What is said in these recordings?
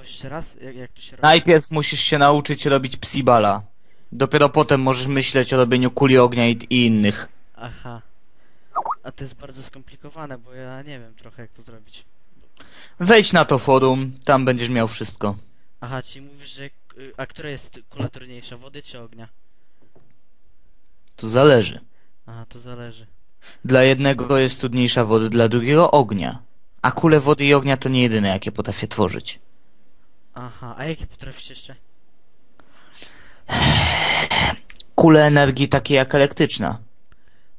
jeszcze raz, jak, jak to się robi? Najpierw musisz się nauczyć robić psibala. Dopiero potem możesz myśleć o robieniu kuli ognia i, i innych. Aha. A to jest bardzo skomplikowane, bo ja nie wiem trochę jak to zrobić. Wejdź na to forum, tam będziesz miał wszystko. Aha, czyli mówisz, że... y, A która jest kula trudniejsza, wody czy ognia? To zależy. Aha, to zależy. Dla jednego jest trudniejsza woda, dla drugiego ognia. A kule wody i ognia to nie jedyne, jakie potrafię tworzyć. Aha, a jakie potrafisz jeszcze? Kule energii takie jak elektryczna.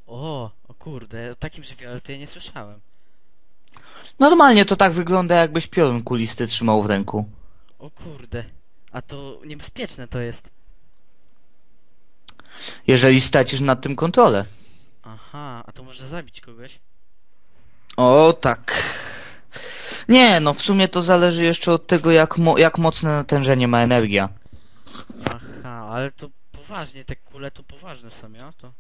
O, o kurde, o takim żywiole to ja nie słyszałem. Normalnie to tak wygląda, jakbyś piorun kulisty trzymał w ręku. O kurde. A to niebezpieczne to jest. Jeżeli stracisz nad tym kontrolę. Aha, a to może zabić kogoś? O, tak. Nie, no w sumie to zależy jeszcze od tego, jak, mo jak mocne natężenie ma energia. Aha, ale to poważnie, te kule to poważne są, ja? To...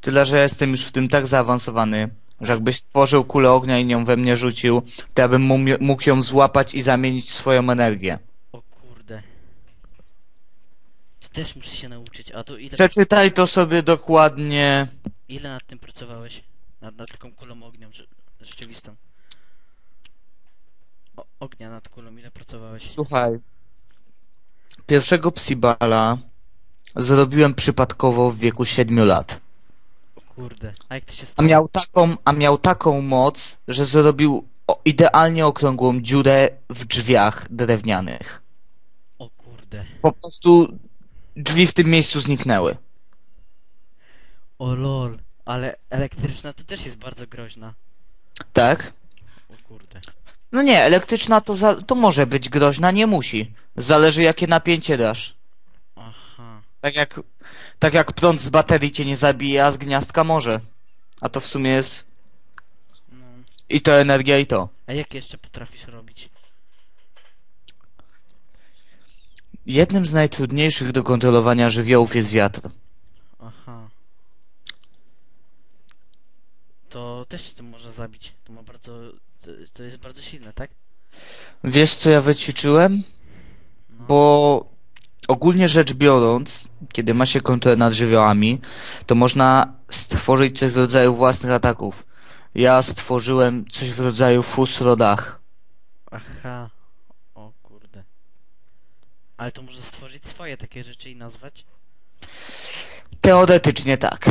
Tyle, że jestem już w tym tak zaawansowany, że jakbyś stworzył kulę ognia i nią we mnie rzucił, to ja bym mógł ją złapać i zamienić w swoją energię. O kurde. To też muszę się nauczyć, a to ile, Przeczytaj to sobie dokładnie. ile nad tym pracowałeś? Nad, nad taką kulą ognia rze rzeczywistą. O, ognia nad kulą, ile pracowałeś? Słuchaj. Pierwszego psibala zrobiłem przypadkowo w wieku 7 lat. O kurde, a jak to się A stało? miał taką, a miał taką moc, że zrobił o, idealnie okrągłą dziurę w drzwiach drewnianych. O kurde. Po prostu drzwi w tym miejscu zniknęły. O lol, ale elektryczna to też jest bardzo groźna. Tak? O kurde. No nie, elektryczna to, za, to może być groźna, nie musi. Zależy jakie napięcie dasz. Aha. Tak jak, tak jak prąd z baterii cię nie zabije, a z gniazdka może. A to w sumie jest No. i to energia i to. A jak jeszcze potrafisz robić? Jednym z najtrudniejszych do kontrolowania żywiołów jest wiatr. Aha. To też się tym można zabić. To ma bardzo... To, jest bardzo silne, tak? Wiesz co ja wyćwiczyłem? No. Bo ogólnie rzecz biorąc, kiedy ma się kontrolę nad żywiołami, to można stworzyć coś w rodzaju własnych ataków. Ja stworzyłem coś w rodzaju fusrodach. Aha. O kurde. Ale to można stworzyć swoje takie rzeczy i nazwać? Teoretycznie tak.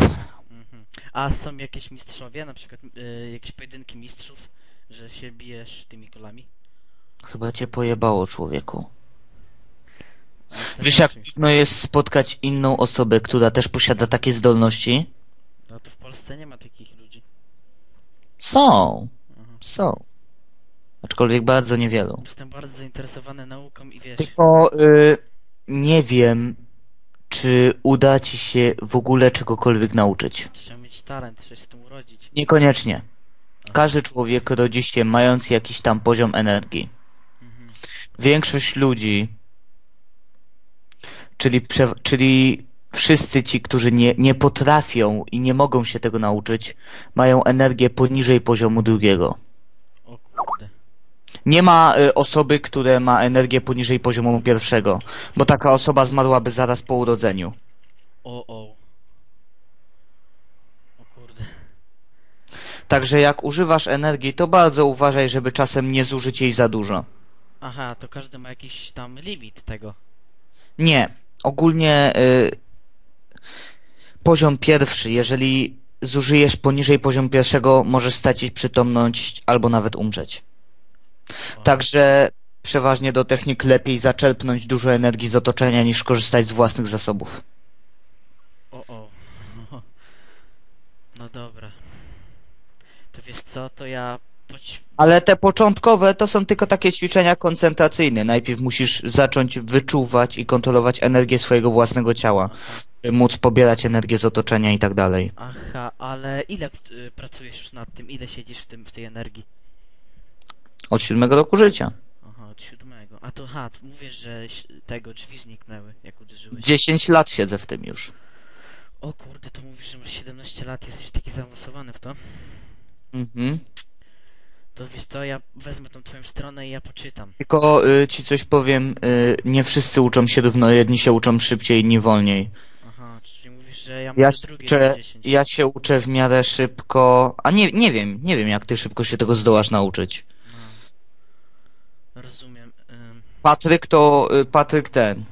A są jakieś mistrzowie, na przykład y, jakieś pojedynki mistrzów, że się bijesz tymi kolami? Chyba cię pojebało, człowieku. A to Wiesz jak trudno jest spotkać inną osobę, która też posiada takie zdolności? No to w Polsce nie ma takich ludzi. Są. Mhm. Są. Aczkolwiek bardzo niewielu. Jestem bardzo zainteresowany nauką i wiesz... Tylko y, nie wiem, czy uda ci się w ogóle czegokolwiek nauczyć. Mieć talent, się z tym urodzić. Niekoniecznie. Każdy człowiek rodzi się mając jakiś tam poziom energii. Mhm. Większość ludzi, czyli, prze, czyli wszyscy ci, którzy nie, nie potrafią i nie mogą się tego nauczyć, mają energię poniżej poziomu drugiego. O kurde. Nie ma y, osoby, która ma energię poniżej poziomu pierwszego, bo taka osoba zmarłaby zaraz po urodzeniu. O. O kurde. Także jak używasz energii, to bardzo uważaj, żeby czasem nie zużyć jej za dużo. Aha, to każdy ma jakiś tam limit tego. Nie, ogólnie y, poziom pierwszy, jeżeli zużyjesz poniżej poziomu pierwszego, możesz stracić przytomność albo nawet umrzeć. O, Także przeważnie do technik lepiej zaczerpnąć dużo energii z otoczenia niż korzystać z własnych zasobów. O, o. No dobra. To wiesz co, to ja... Ale te początkowe to są tylko takie ćwiczenia koncentracyjne. Najpierw musisz zacząć wyczuwać i kontrolować energię swojego własnego ciała, Aha, by móc pobierać energię z otoczenia i tak dalej. aha, ale ile y, pracujesz już nad tym? Ile siedzisz w tym, w tej energii? Od siódmego roku życia. Aha, od siódmego. A to, ha, mówisz, że tego drzwi zniknęły, jak uderzyłeś. 10 lat siedzę w tym już. O kurde, to mówisz, że masz 17 lat, jesteś taki zaawansowany w to? Mhm. To wiesz co, ja wezmę tą twoją stronę i ja poczytam. Tylko y, ci coś powiem, y, nie wszyscy uczą się równo, jedni się uczą szybciej, inni wolniej. Aha, czyli mówisz, że ja mam Ja się, drugie uczę, 10. ja się uczę w miarę szybko, a nie, nie wiem, nie wiem jak ty szybko się tego zdołasz nauczyć. No. Rozumiem. ym, Patryk to, y, Patryk ten,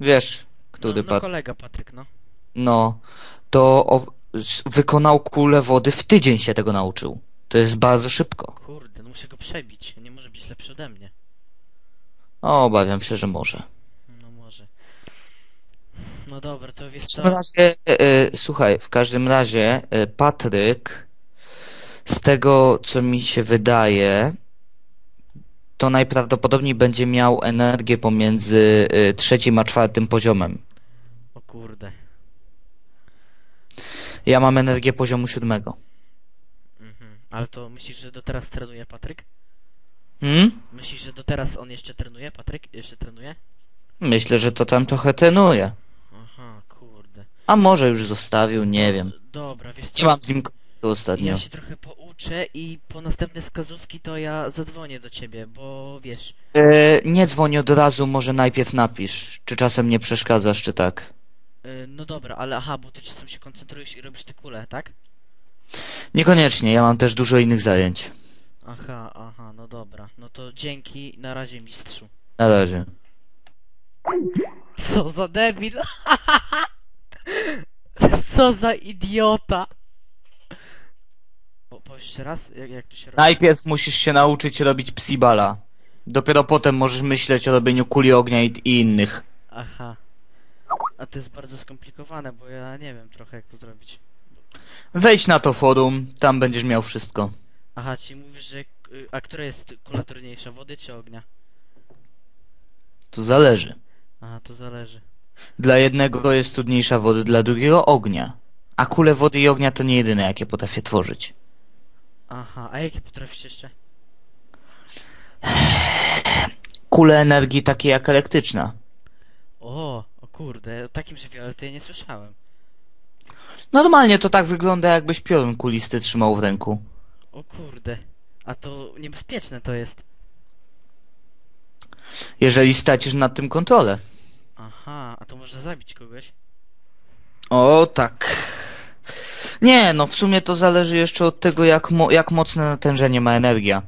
wiesz, który no, no Patryk, kolega Patryk, no. no, to o, wykonał kulę wody, w tydzień się tego nauczył. To jest bardzo szybko. Kurde, no muszę go przebić. Nie może być lepszy ode mnie. O, obawiam się, że może. No może. No dobra, to wiesz W co? każdym razie, e, e, słuchaj, w każdym razie e, Patryk, z tego co mi się wydaje, to najprawdopodobniej będzie miał energię pomiędzy e, trzecim a czwartym poziomem. O kurde. Ja mam energię poziomu siódmego. Mhm. Ale to myślisz, że do teraz trenuje Patryk? Hmm? Myślisz, że do teraz on jeszcze trenuje, Patryk? Jeszcze trenuje? Myślę, że to tam trochę trenuje. Aha, kurde. A może już zostawił, nie wiem. Dobra, wiesz co? mam z nim kontaktu ostatnio. Ja się trochę pouczę i po następne wskazówki to ja zadzwonię do ciebie, bo wiesz, E, nie dzwoń od razu, może najpierw napisz. Czy czasem nie przeszkadzasz, czy tak? Y, no dobra, ale aha, bo ty czasem się koncentrujesz i robisz te kule, tak? Niekoniecznie, ja mam też dużo innych zajęć. Aha, aha, no dobra. No to dzięki, na razie mistrzu. Na razie. Co za debil! Co za idiota! Po, powiedz jeszcze raz, jak, jak to się robi? Najpierw musisz się nauczyć robić psibala. Dopiero potem możesz myśleć o robieniu kuli ognia i, i innych. Aha. A to jest bardzo skomplikowane, bo ja nie wiem trochę jak to zrobić. Wejdź na to forum, tam będziesz miał wszystko. Aha, czyli mówisz, że... y, A która jest kula trudniejsza, wody czy ognia? To zależy. Aha, to zależy. Dla jednego jest trudniejsza wody, dla drugiego ognia. A kule wody i ognia to nie jedyne, jakie potrafię tworzyć. Aha, a jakie potrafisz jeszcze? Kule energii takie jak elektryczna. O kurde, o takim żywiole to ja nie słyszałem. Normalnie to tak wygląda, jakbyś piorun kulisty trzymał w ręku. O kurde. A to niebezpieczne to jest. Jeżeli stracisz nad tym kontrolę. Aha, a to może zabić kogoś? O, tak. Nie, no w sumie to zależy jeszcze od tego, jak, mo jak mocne natężenie ma energia.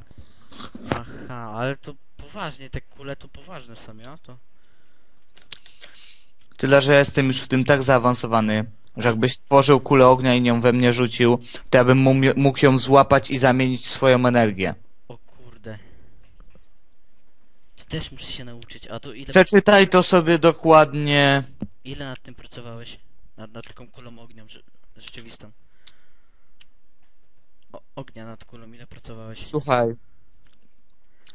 Aha, ale to poważnie, te kule to poważne są, ja? To... Tyle, że jestem już w tym tak zaawansowany, że jakbyś stworzył kulę ognia i nią we mnie rzucił, to ja bym mógł ją złapać i zamienić w swoją energię. O kurde. To też muszę się nauczyć, a to ile, Przeczytaj to sobie dokładnie. ile nad tym pracowałeś? Nad, nad taką kulą ognia rze rzeczywistą. O, ognia nad kulą, ile pracowałeś? Słuchaj.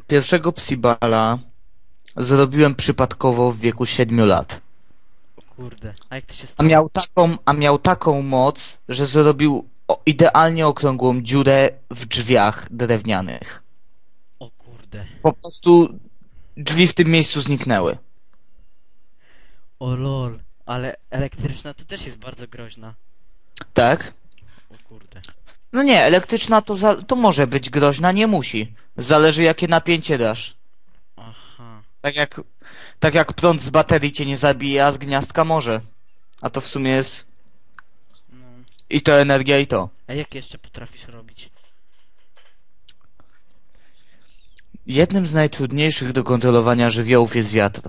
Pierwszego psibala zrobiłem przypadkowo w wieku 7 lat. Kurde, a jak to się A stało? miał taką, a miał taką moc, że zrobił o, idealnie okrągłą dziurę w drzwiach drewnianych. O kurde. Po prostu drzwi w tym miejscu zniknęły. O lol. Ale elektryczna to też jest bardzo groźna. Tak? O kurde. No nie, elektryczna to, za, to może być groźna, nie musi. Zależy jakie napięcie dasz. Tak jak, tak jak prąd z baterii cię nie zabije, a z gniazdka może. A to w sumie jest No. i to energia i to. A jak jeszcze potrafisz robić? Jednym z najtrudniejszych do kontrolowania żywiołów jest wiatr.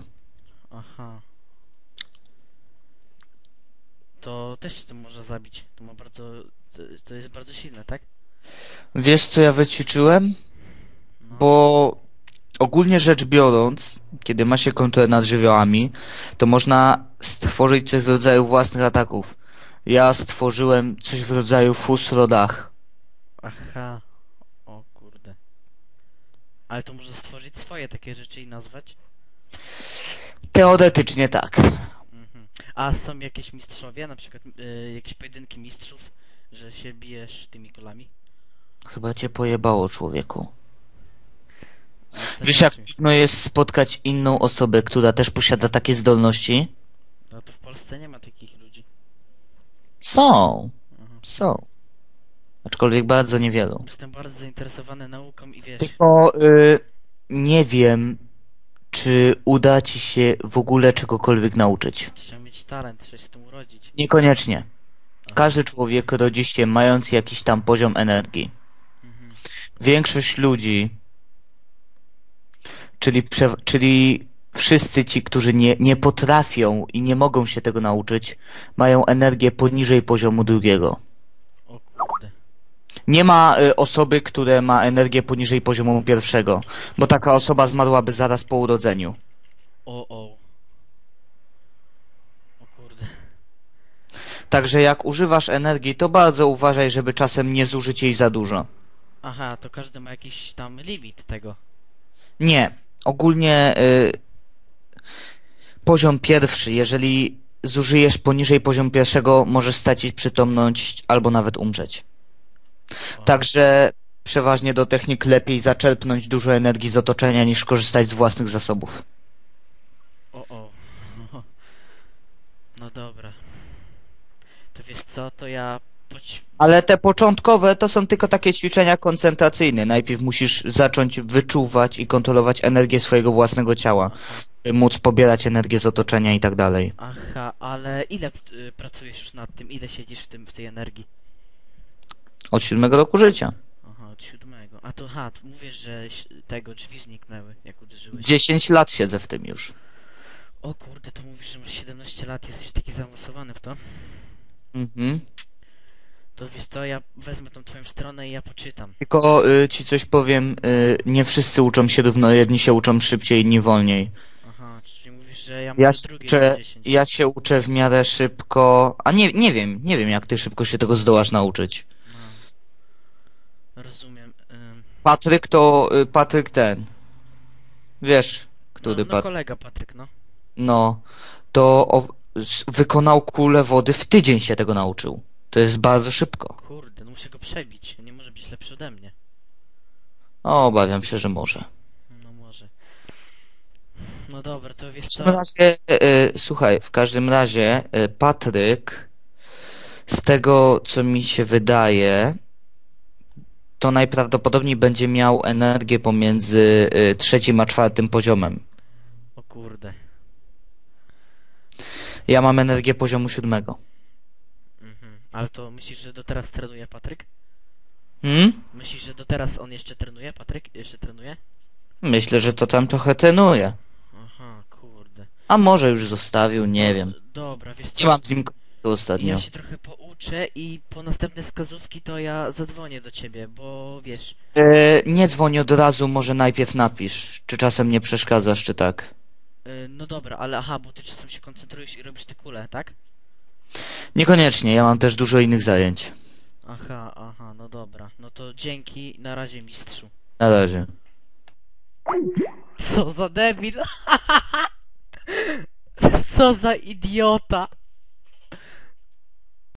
Aha. To też to może zabić. To ma bardzo... To, to jest bardzo silne, tak? Wiesz co ja wyćwiczyłem? No. Bo ogólnie rzecz biorąc, kiedy ma się kontrolę nad żywiołami, to można stworzyć coś w rodzaju własnych ataków. Ja stworzyłem coś w rodzaju fusrodach. Aha. O kurde. Ale to może stworzyć swoje takie rzeczy i nazwać? Teoretycznie tak. Mhm. A są jakieś mistrzowie, na przykład y, jakieś pojedynki mistrzów, że się bijesz tymi kulami? Chyba cię pojebało, człowieku. Wiesz jak trudno jest spotkać inną osobę, która też posiada takie zdolności? No to w Polsce nie ma takich ludzi. Są. Mhm. Są. Aczkolwiek bardzo niewielu. Jestem bardzo zainteresowany nauką i wiesz... Tylko y, nie wiem, czy uda ci się w ogóle czegokolwiek nauczyć. Trzeba mieć talent, trzeba się z tym urodzić. Niekoniecznie. Każdy człowiek rodzi się mając jakiś tam poziom energii. Mhm. Większość ludzi, czyli, prze, czyli wszyscy ci, którzy nie, nie potrafią i nie mogą się tego nauczyć, mają energię poniżej poziomu drugiego. Nie ma y, osoby, która ma energię poniżej poziomu pierwszego, bo taka osoba zmarłaby zaraz po urodzeniu. O, o. O kurde. Także jak używasz energii, to bardzo uważaj, żeby czasem nie zużyć jej za dużo. Aha, to każdy ma jakiś tam limit tego. Nie, ogólnie y, poziom pierwszy, jeżeli zużyjesz poniżej poziomu pierwszego, możesz stracić przytomność albo nawet umrzeć. O. Także przeważnie do technik lepiej zaczerpnąć dużo energii z otoczenia niż korzystać z własnych zasobów. O, o. No dobra. To wiesz co, to ja. Ale te początkowe to są tylko takie ćwiczenia koncentracyjne. Najpierw musisz zacząć wyczuwać i kontrolować energię swojego własnego ciała, by móc pobierać energię z otoczenia i tak dalej. aha, ale ile y, pracujesz już nad tym? Ile siedzisz w tym, w tej energii? Od siódmego roku życia. Aha, od siódmego. A to, tu mówisz, że tego drzwi zniknęły, jak uderzyłeś. 10 lat siedzę w tym już. O kurde, to mówisz, że masz 17 lat, jesteś taki zaawansowany w to? Mhm. To wiesz co, ja wezmę tą twoją stronę i ja poczytam. Tylko y, ci coś powiem, y, nie wszyscy uczą się równo, jedni się uczą szybciej, inni wolniej. Aha, czyli mówisz, że ja mam Ja się, drugie uczę, 10. ja się uczę w miarę szybko, a nie, nie wiem, nie wiem jak ty szybko się tego zdołasz nauczyć. No. Rozumiem. ym, Patryk to, y, Patryk ten, wiesz, który no, no Patryk, kolega Patryk, no. no, to o, s- wykonał kulę wody, w tydzień się tego nauczył. To jest bardzo szybko. Kurde, no muszę go przebić. Nie może być lepszy ode mnie. O, obawiam się, że może. No może. No dobra, to wiesz W co? każdym razie, e, e, słuchaj, w każdym razie e, Patryk, z tego co mi się wydaje, to najprawdopodobniej będzie miał energię pomiędzy e, trzecim a czwartym poziomem. O kurde. Ja mam energię poziomu siódmego. Ale to myślisz, że do teraz trenuje Patryk? Hmm? Myślisz, że do teraz on jeszcze trenuje, Patryk? Jeszcze trenuje? Myślę, że to tam trochę trenuje. Aha, kurde. A może już zostawił, nie wiem. Dobra, wiesz Nie co? mam z nim kontaktu ostatnio. Ja się trochę pouczę i po następne wskazówki to ja zadzwonię do ciebie, bo wiesz, E, nie dzwoń od razu, może najpierw napisz, czy czasem nie przeszkadzasz, czy tak. y, no dobra, ale aha, bo ty czasem się koncentrujesz i robisz te kule, tak? Niekoniecznie, ja mam też dużo innych zajęć. Aha, aha, no dobra. No to dzięki, na razie mistrzu. Na razie. Co za debil! Co za idiota!